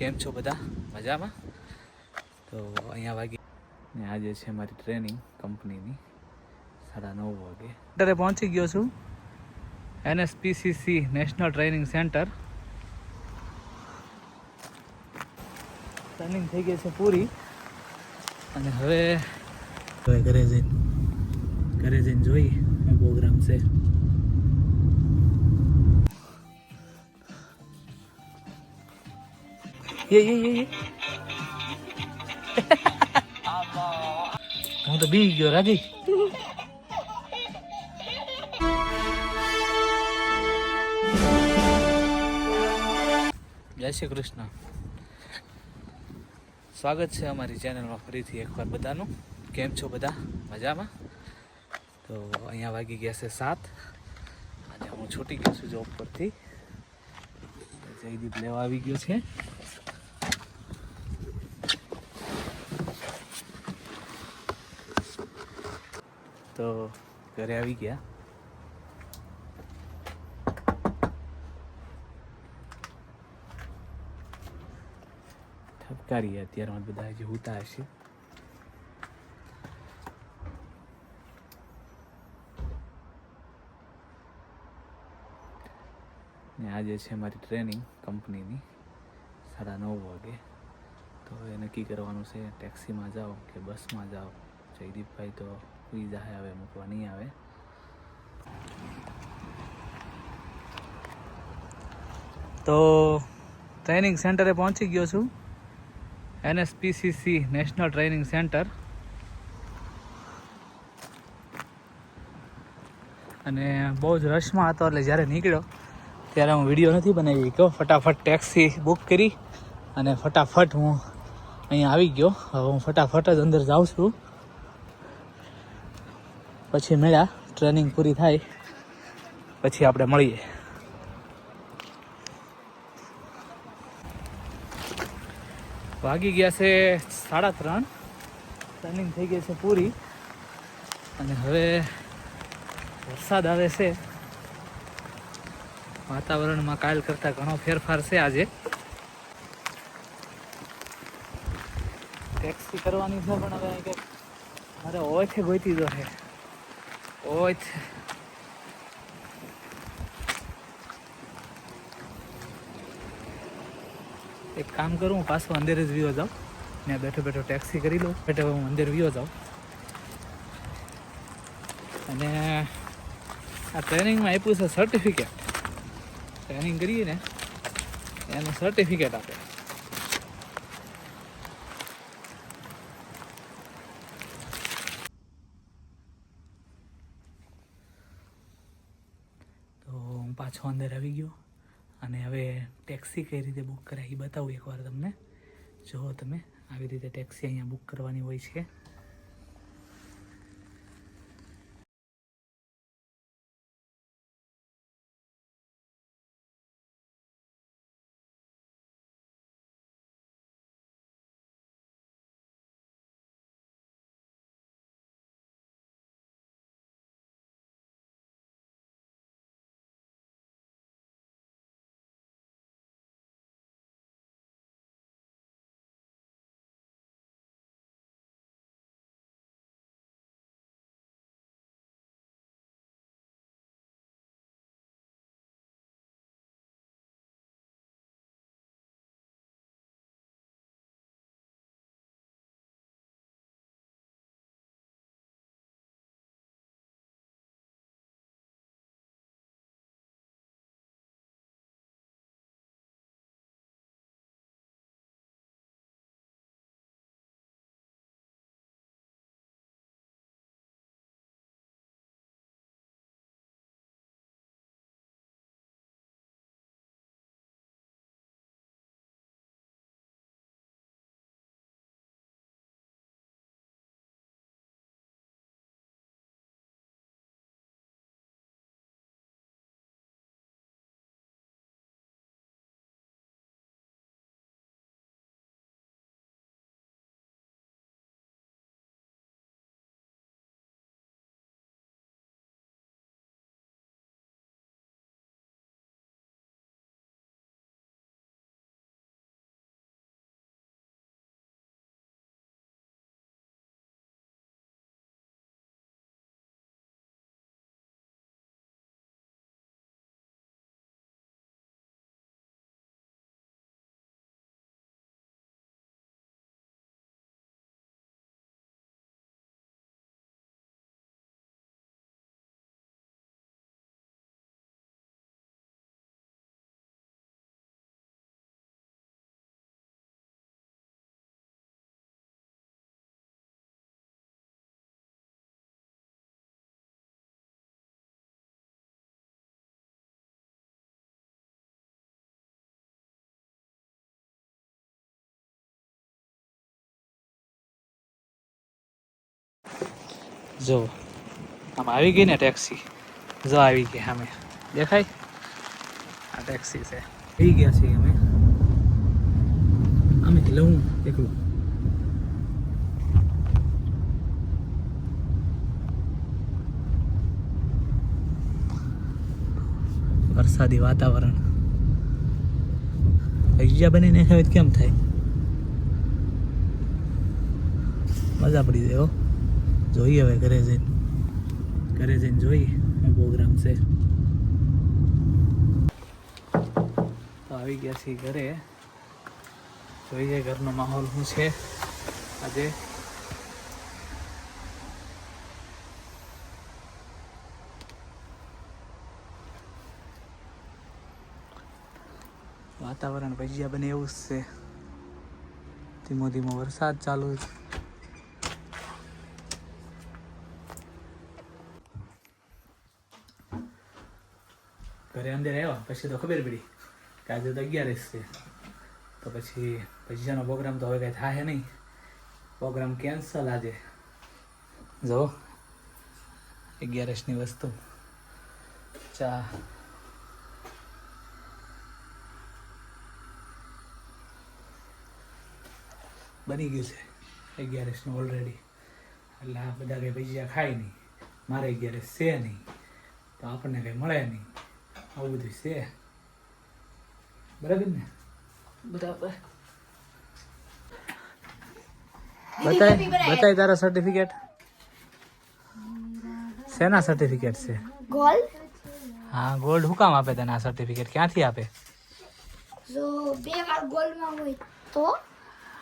કેમ છો બધા? મજામાં? તો અહીંયા વાગી ને આજે છે મારી ટ્રેનિંગ કંપનીની સાડા નવ વાગે. અત્યારે પહોંચી ગયો છું. NSPCC national training centre training થઈ ગઈ છે પૂરી. અને હવે ઘરે જઈને ઘરે જઈને જોઈ પ્રોગ્રામ છે. યે યે યે હું તો બી ગયો રાજી. જય શ્રી કૃષ્ણ. સ્વાગત છે અમારી ચેનલમાં ફરીથી એકવાર બધાનું. કેમ છો બધા? મજામાં? તો અહીંયા વાગી ગયા છે સાત. આજે હું છૂટી ગયો છું જોબ પરથી. જયદીપ લેવા આવી ગયો છે. તો ઘરે આવી ગયા. ઠપકારીએ અત્યારમાં બધા હજી ઉતા હશે. ને આજે છે મારી ટ્રેનિંગ કંપનીની, સાડા નવ વાગે. તો એ નક્કી કરવાનું છે, ટેક્સીમાં જાઓ કે બસમાં જાઓ? જયદીપભાઈ તો સુઈ હવે મૂકવા, નહીં આવે. તો ટ્રેનિંગ સેન્ટરે પહોંચી ગયો છું. એનએસપીસીસી નેશનલ ટ્રેનિંગ સેન્ટર અને બહુ જ રશમાં હતો, એટલે જ્યારે નીકળ્યો, ત્યારે હું વીડિયો નથી બનાવી. ગયો, ફટાફટ ટેક્સી બુક કરી અને ફટાફટ હું અહીંયા આવી ગયો. હવે હું ફટાફટ જ અંદર જાઉં છું. પછી મળ્યા ટ્રેનિંગ પૂરી થાય, પછી આપણે મળીએ. વાગી ગયા છે સાડા ત્રણ. ટ્રેનિંગ થઈ ગઈ છે પૂરી. અને હવે વરસાદ આવે છે. વાતાવરણમાં કાલ કરતાં ઘણો ફેરફાર છે આજે. ટેક્સી કરવાની છે પણ હવે કે મારે ઓછે ગોતી દો છે ઓય એક કામ કરું, હું પાછો અંદર જ વ્યો જાઉં. ને બેઠો બેઠો ટેક્સી કરી લઉં. બેઠો હું અંદર વ્યો જાઉં. અને આ ટ્રેનિંગમાં આપ્યું છે સર્ટિફિકેટ ટ્રેનિંગ કરીએ ને, એનું સર્ટિફિકેટ આપે તો હું પાછો અંદર આવી ગયો. અને હવે ટેક્સી કઈ રીતે બુક કરાય એ બતાવું એકવાર તમને. જો તમે આવી રીતે ટેક્સી અહીંયા બુક કરવાની હોય છે. જો. આમ આવી ગઈ ને ટેક્સી જો આવી ગઈ અમે દેખાય? આ ટેક્સી છે. થઈ ગયા છીએ અમે. અમે લઉં એકલું. વરસાદી વાતાવરણ. ભજીયા બનીને કેમ થાય? મજા પડી જાય જોઈએ હવે, ઘરે જઈને. ઘરે જઈને જોઈએ શું પ્રોગ્રામ છે. તો આવી ગયા છીએ ઘરે. જોઈએ ઘરનો માહોલ શું છે આજે. વાતાવરણ ભજીયા બને એવું જ છે. ધીમો ધીમો વરસાદ ચાલુ છે. ઘરે અંદર આવ્યા, પછી તો ખબર પડી કે આજે તો અગિયારસ છે. તો પછી ભજીયાનો પ્રોગ્રામ તો હવે કાંઈ થાય નહીં. પ્રોગ્રામ કેન્સલ આજે. જો, અગિયારસની વસ્તુ. ચા. બની ગયું છે, અગિયારસનું ઓલરેડી એટલે આ બધા કંઈ ભજીયા ખાય નહીં. મારે અગિયારસ છે નહીં. તો આપણને કંઈ મળે નહીં. આવું બધું છે? બરાબર ને? બરાબર. બતાય બતાય તારા સર્ટિફિકેટ શેના સર્ટિફિકેટ છે? ગોલ્ડ હા ગોલ્ડ હું કામ આપે તને આ સર્ટિફિકેટ ક્યાંથી આપે? જો બે વાર ગોલ્ડમાં હોય તો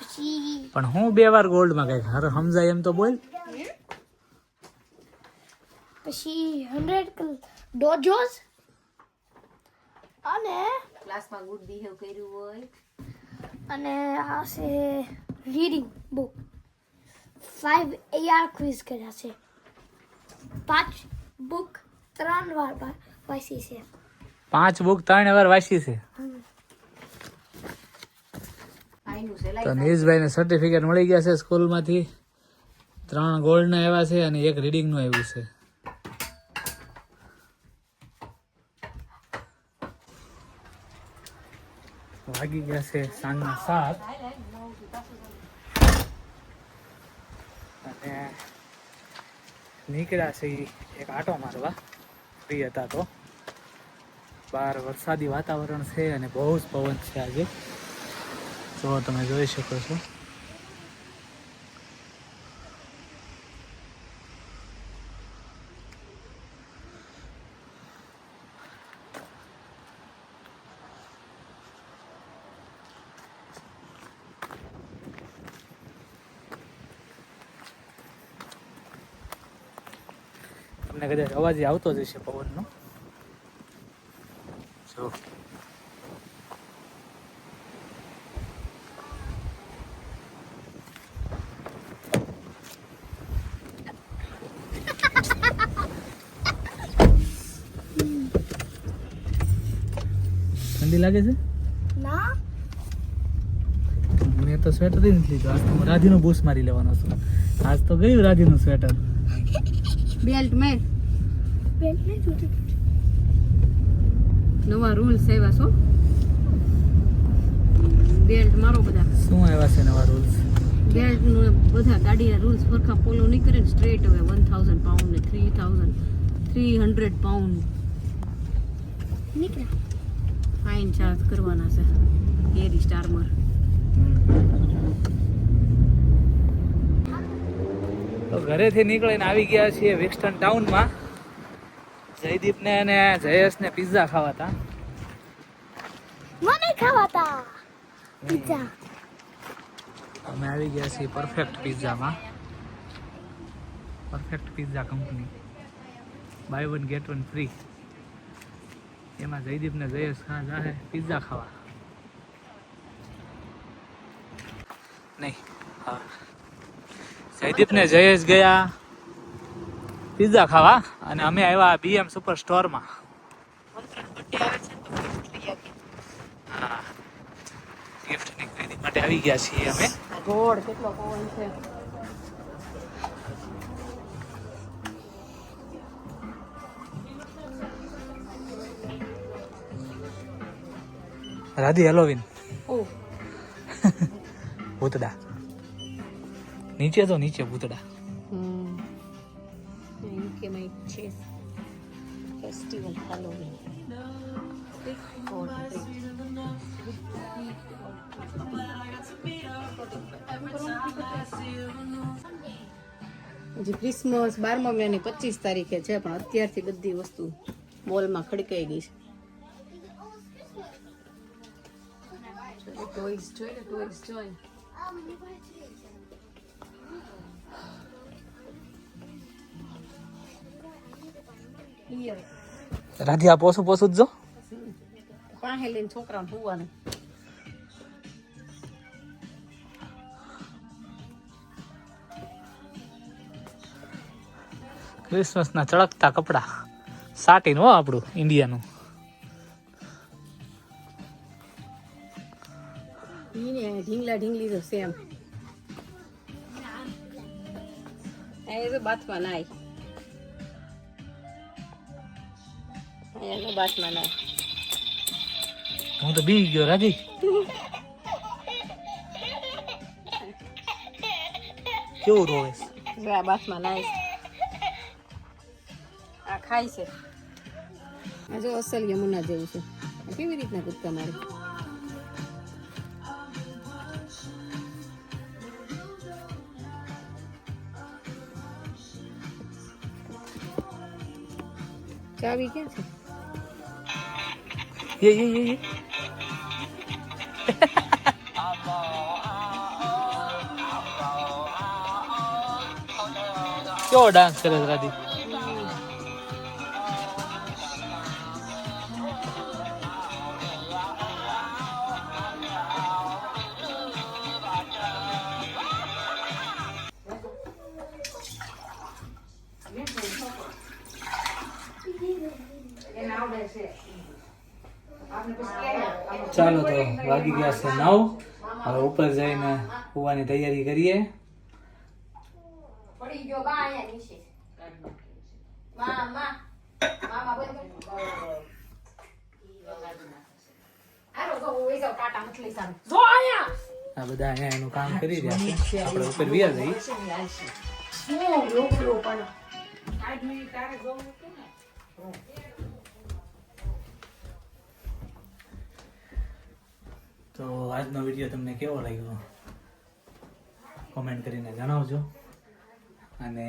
પછી પણ હું બે વાર ગોલ્ડમાં કંઈક? હર સમજાય એમ તો બોલ. પછી હંડ્રેડ ડોજોસ ક્લાસમાં ગુડ બિહેવ કર્યું હોય. અને આ છે reading book. Five AR quiz કર્યા છે. પાંચ બુક ત્રણ વાર વાંચી છે. પાંચ બુક ત્રણ વાર વાંચી છે. તો નીરજભાઈને સર્ટિફિકેટ મળી ગયા છે સ્કૂલમાંથી. ત્રણ ગોલ્ડના એવા છે અને એક રીડિંગનું આવ્યું છે. વાગી ગયા છે સાંજના સાત. અને નીકળ્યા છે એક આટો મારવા. ફ્રી હતા તો. બહાર વરસાદી વાતાવરણ છે અને બહુ જ પવન છે આજે. તો તમે જોઈ શકો છો. તમને કદાચ અવાજ આવતો જ હશે પવનનો. જો. ઠંડી લાગે છે? ના. મેં તો સ્વેટર નથી લીધું. આજ તો રાધીનો બૂસ મારી લેવાનો છું. આજ તો ગયું રાધીનું સ્વેટર બેલ્ટ મેર બેલ્ટ નહીં જોતી નવા રૂલ્સ આવ્યા છો? બેલ્ટ મારો બધા. શું આવ્યા છે નવા રૂલ્સ બેલ્ટનું બધા ગાડીના રૂલ્સ સરખા ફોલો નહીં કરે ને સ્ટ્રેટ હવે વન થાઉઝન્ડ પાઉન્ડ ને three thousand three hundred pound નીકળ્યા. ફાઇન ચાર્જ કરવાના છે. કેરી સ્ટારમર તો ઘરેથી નીકળીને આવી ગયા છીએ વિક્સ્ટન ટાઉનમાં. જયદીપને અને જયેશને પિઝા ખાવાતા. મને ખાવાતા પિઝા અમે આવી ગયા છીએ perfect પિઝામાં perfect pizza company buy one get one free એમાં જયદીપ ને જયેશ ખા જાહે પિઝા ખાવા. નહીં હા. જયદીપ ને જયેશ ગયા પિઝા ખાવા અને અમે આવ્યા બીએમ સુપર સ્ટોરમાં. ગિફ્ટ આવી ગયા છીએ રાધી હેલોવીન ભૂતડા. નીચે તો નીચે ભૂતડા. હમ. યુકેમાં એક છે ફેસ્ટિવલ હાલોવીન હજી ક્રિસમસ બારમા મહિનાની પચીસ તારીખે છે પણ અત્યારથી બધી વસ્તુ મોલમાં ખડકાઈ ગઈ છે. ટોયસ જોઈ ને ટોયસ જોઈ. રાધી આ પોસું પોસું જ જો. પાસે લઈને છોકરાને હોવાનું ક્રિસમસના ચળકતા કપડા. સાટીનું હો આપણું ઇન્ડિયાનું. ઢીંગલા ઢીંગલી તો સેમ. એ તો બાથમાં નાય. અહીંયા બાસમાં ના હું તો બી ગયો રાજી. કેવું રોવે છે? બાથમાં નાય આ ખાય છે. આ જો અસલ યમુના જેવું છે. કેવી રીતના કૂદકા મારે? ચાવી ક્યાં છે? ye ye ye ye. કેવો ડાન્સ કરે છે રાધી વાગી ગયા છે નવ. હવે ઉપર જઈને હોવાની તૈયારી કરીએ. પડી ગયો બા અહીંયા નીચે. મા મા. મામા બોલ આરો જો હું વેજો કાટા મછલી સામે. જો આયા આ બધા અહીંયા એનું કામ કરી રહ્યા છે. આપણે ઉપર વ્યા જઈ શું લોકરો પણ તો આજનો વીડિયો તમને કેવો લાગ્યો? કોમેન્ટ કરીને જણાવજો. અને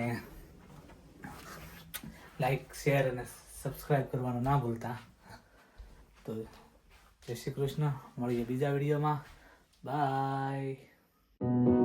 લાઈક શેર અને સબસ્ક્રાઈબ કરવાનું ના ભૂલતા. તો જય શ્રી કૃષ્ણ. મળીએ બીજા વિડીયોમાં બાય